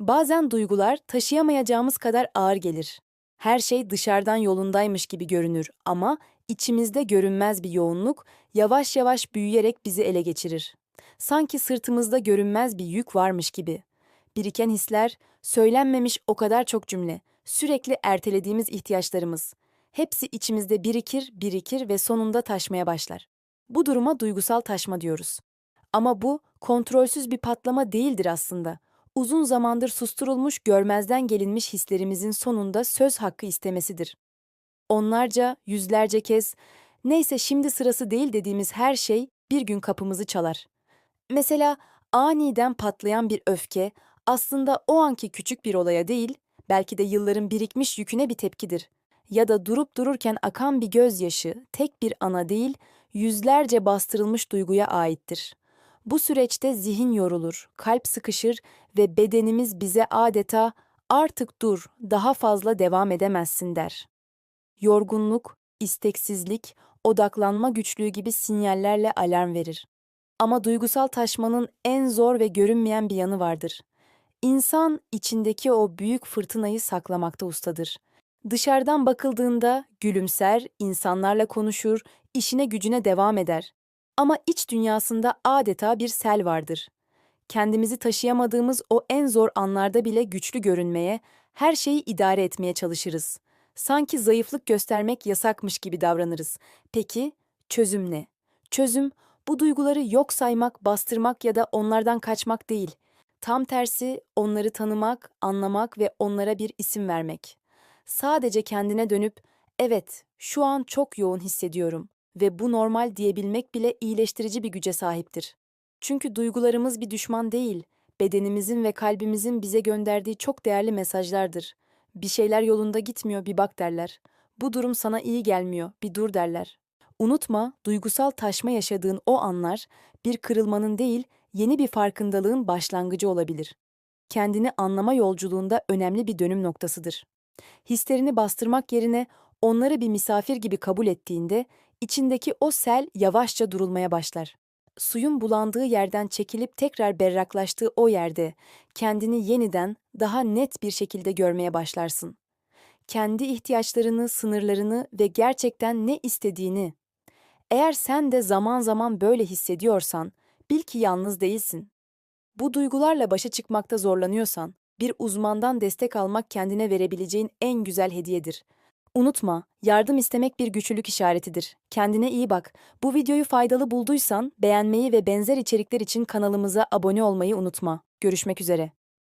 Bazen duygular taşıyamayacağımız kadar ağır gelir. Her şey dışarıdan yolundaymış gibi görünür ama içimizde görünmez bir yoğunluk yavaş yavaş büyüyerek bizi ele geçirir. Sanki sırtımızda görünmez bir yük varmış gibi. Biriken hisler, söylenmemiş o kadar çok cümle, sürekli ertelediğimiz ihtiyaçlarımız. Hepsi içimizde birikir, birikir ve sonunda taşmaya başlar. Bu duruma duygusal taşma diyoruz. Ama bu kontrolsüz bir patlama değildir aslında. Uzun zamandır susturulmuş, görmezden gelinmiş hislerimizin sonunda söz hakkı istemesidir. Onlarca, yüzlerce kez neyse şimdi sırası değil dediğimiz her şey bir gün kapımızı çalar. Mesela aniden patlayan bir öfke aslında o anki küçük bir olaya değil, belki de yılların birikmiş yüküne bir tepkidir. Ya da durup dururken akan bir gözyaşı tek bir ana değil, yüzlerce bastırılmış duyguya aittir. Bu süreçte zihin yorulur, kalp sıkışır ve bedenimiz bize adeta artık dur, daha fazla devam edemezsin der. Yorgunluk, isteksizlik, odaklanma güçlüğü gibi sinyallerle alarm verir. Ama duygusal taşmanın en zor ve görünmeyen bir yanı vardır. İnsan içindeki o büyük fırtınayı saklamakta ustadır. Dışarıdan bakıldığında gülümser, insanlarla konuşur, işine gücüne devam eder. Ama iç dünyasında adeta bir sel vardır. Kendimizi taşıyamadığımız o en zor anlarda bile güçlü görünmeye, her şeyi idare etmeye çalışırız. Sanki zayıflık göstermek yasakmış gibi davranırız. Peki çözüm ne? Çözüm bu duyguları yok saymak, bastırmak ya da onlardan kaçmak değil. Tam tersi onları tanımak, anlamak ve onlara bir isim vermek. Sadece kendine dönüp evet şu an çok yoğun hissediyorum ve bu normal diyebilmek bile iyileştirici bir güce sahiptir. Çünkü duygularımız bir düşman değil, bedenimizin ve kalbimizin bize gönderdiği çok değerli mesajlardır. Bir şeyler yolunda gitmiyor, bir bak derler. Bu durum sana iyi gelmiyor, bir dur derler. Unutma, duygusal taşma yaşadığın o anlar bir kırılmanın değil, yeni bir farkındalığın başlangıcı olabilir. Kendini anlama yolculuğunda önemli bir dönüm noktasıdır. Hislerini bastırmak yerine onları bir misafir gibi kabul ettiğinde içindeki o sel yavaşça durulmaya başlar. Suyun bulandığı yerden çekilip tekrar berraklaştığı o yerde kendini yeniden daha net bir şekilde görmeye başlarsın. Kendi ihtiyaçlarını, sınırlarını ve gerçekten ne istediğini. Eğer sen de zaman zaman böyle hissediyorsan, bil ki yalnız değilsin. Bu duygularla başa çıkmakta zorlanıyorsan, bir uzmandan destek almak kendine verebileceğin en güzel hediyedir. Unutma, yardım istemek bir güçlülük işaretidir. Kendine iyi bak. Bu videoyu faydalı bulduysan beğenmeyi ve benzer içerikler için kanalımıza abone olmayı unutma. Görüşmek üzere.